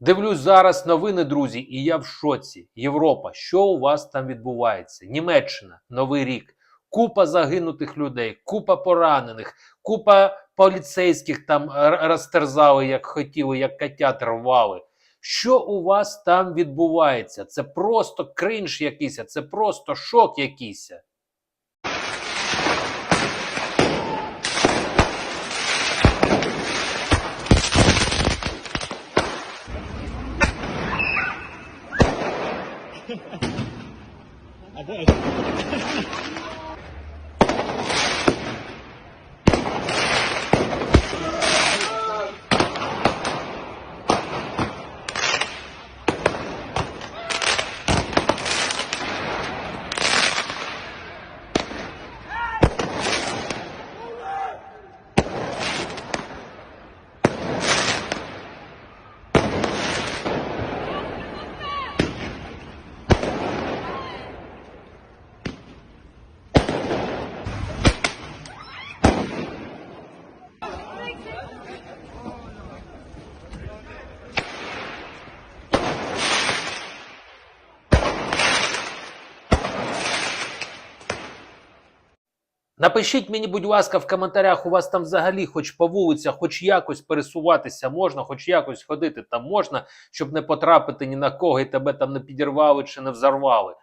Дивлюсь зараз новини, друзі, і я в шоці. Європа, що у вас там відбувається? Німеччина, Новий рік, купа загинутих людей, купа поранених, купа поліцейських там розтерзали, як хотіли, як котят рвали. Що у вас там відбувається? Це просто кринж якийсь, це просто шок якийсь. Напишіть мені, будь ласка, в коментарях, у вас там взагалі хоч по вулицях, хоч якось пересуватися можна, хоч якось ходити там можна, щоб не потрапити ні на кого і тебе там не підірвали чи не взорвали.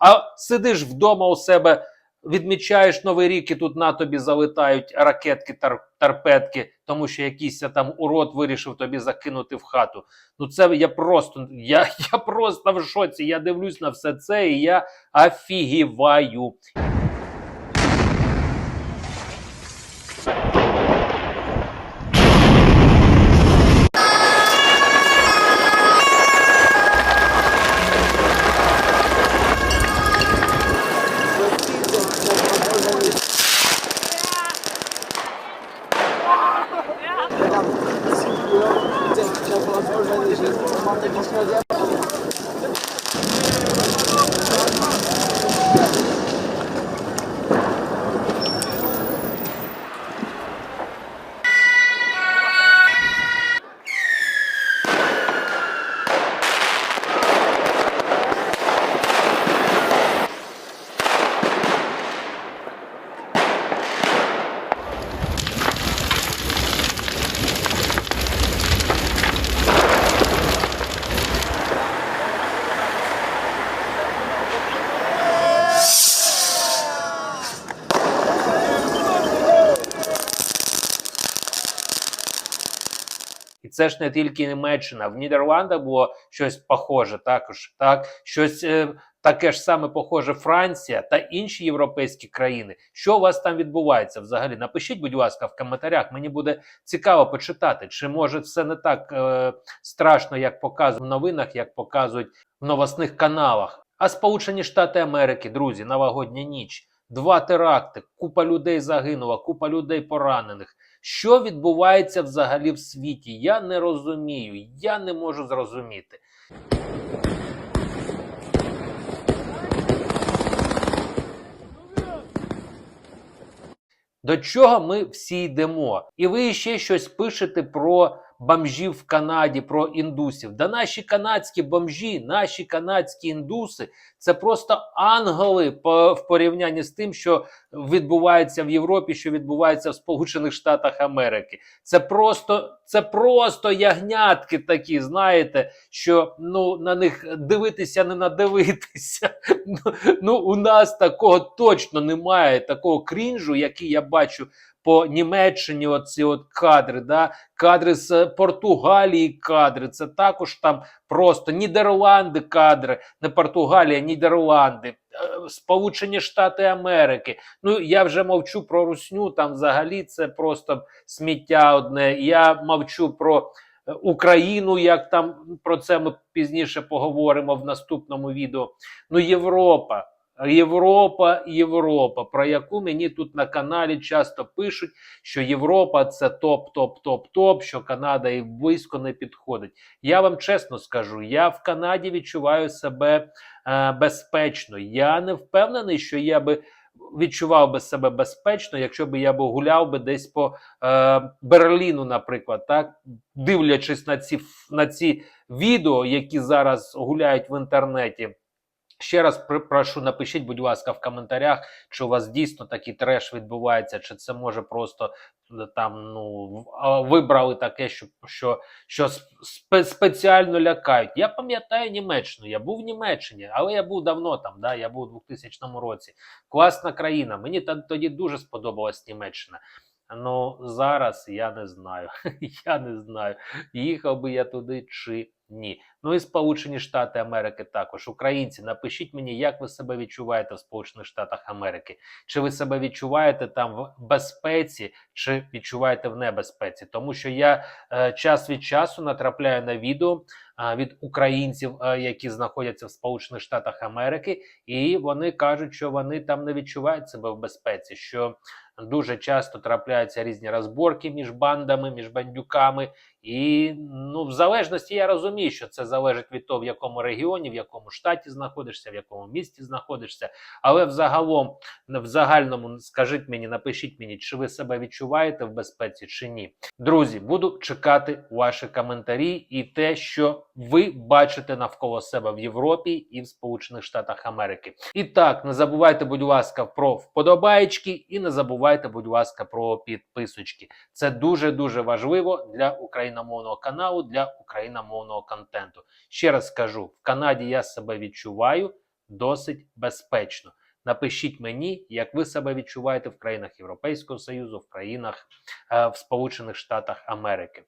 А сидиш вдома у себе, відмічаєш новий рік, і тут на тобі залетають ракетки, тар, тарпетки, тому що якийсь там урод вирішив тобі закинути в хату. Ну це я просто, я, я просто в шоці. Я дивлюсь на все це, і я Thank you. І це ж не тільки Німеччина. В Нідерландах було щось похоже, також так, щось е, таке ж саме похоже Франція та інші європейські країни. Що у вас там відбувається взагалі? Напишіть, будь ласка, в коментарях. Мені буде цікаво почитати, чи може все не так е, страшно, як показують в новинах, як показують в новосних каналах. А Сполучені Штати Америки, друзі, новогодня ніч. Два теракти, купа людей загинула, купа людей поранених. Що відбувається взагалі в світі? Я не розумію, я не можу зрозуміти. До чого ми всі йдемо? І ви ще щось пишете про бомжів в Канаді, про індусів. Да наші канадські бомжі, наші канадські індуси це просто ангели по, в порівнянні з тим, що відбувається в Європі, що відбувається в Сполучених Штатах Америки. Це просто, це просто ягнятки такі, знаєте, що ну на них дивитися не надивитися. Ну, ну у нас такого точно немає, такого крінжу, який я бачу по Німеччині. Оці от кадри, да? кадри з Португалії, кадри. Це також там просто Нідерланди кадри, не Португалія, Нідерланди. е, Сполучені Штати Америки. Ну я вже мовчу про русню. Там взагалі це просто сміття одне. Я мовчу про е, Україну, як там про це ми пізніше поговоримо в наступному відео. Ну, Європа. Європа, Європа, про яку мені тут на каналі часто пишуть, що Європа це топ, топ, топ, топ, що Канада і близько не підходить. Я вам чесно скажу, я в Канаді відчуваю себе е, безпечно. Я не впевнений, що я би відчував би себе безпечно, якщо б я би гуляв би десь по е, Берліну, наприклад, так дивлячись на ці на ці відео, які зараз гуляють в інтернеті. Ще раз прошу, напишіть, будь ласка, в коментарях, чи у вас дійсно такий треш відбувається, чи це може просто е, там ну вибрали таке, що, що, що спе- спеціально лякають. Я пам'ятаю Німеччину, я був в Німеччині, але я був давно там, да, я був у 2000 році. Класна країна. Мені та- тоді дуже сподобалась Німеччина. Ну зараз я не знаю. я не знаю, їхав би я туди чи ні. Ну і Сполучені Штати Америки також. Українці, напишіть мені, як ви себе відчуваєте в Сполучених Штатах Америки. Чи ви себе відчуваєте там в безпеці, чи відчуваєте в небезпеці? Тому що я е, час від часу натрапляю на відео е, від українців, е, які знаходяться в Сполучених Штатах Америки, і вони кажуть, що вони там не відчувають себе в безпеці. що Дуже часто трапляються різні розборки між бандами, між бандюками, і ну, в залежності я розумію, що це залежить від того, в якому регіоні, в якому штаті знаходишся, в якому місті знаходишся. Але взагалом, в загальному, скажіть мені, напишіть мені, чи ви себе відчуваєте в безпеці чи ні. Друзі, буду чекати ваші коментарі і те, що ви бачите навколо себе в Європі і в Сполучених Штатах Америки. І так, не забувайте, будь ласка, про вподобаєчки і не забувайте, будь ласка, про підписочки. Це дуже дуже важливо для україномовного каналу, для україномовного контенту. Ще раз скажу: в Канаді я себе відчуваю досить безпечно. Напишіть мені, як ви себе відчуваєте в країнах Європейського Союзу, в країнах е, в Сполучених Штатах Америки.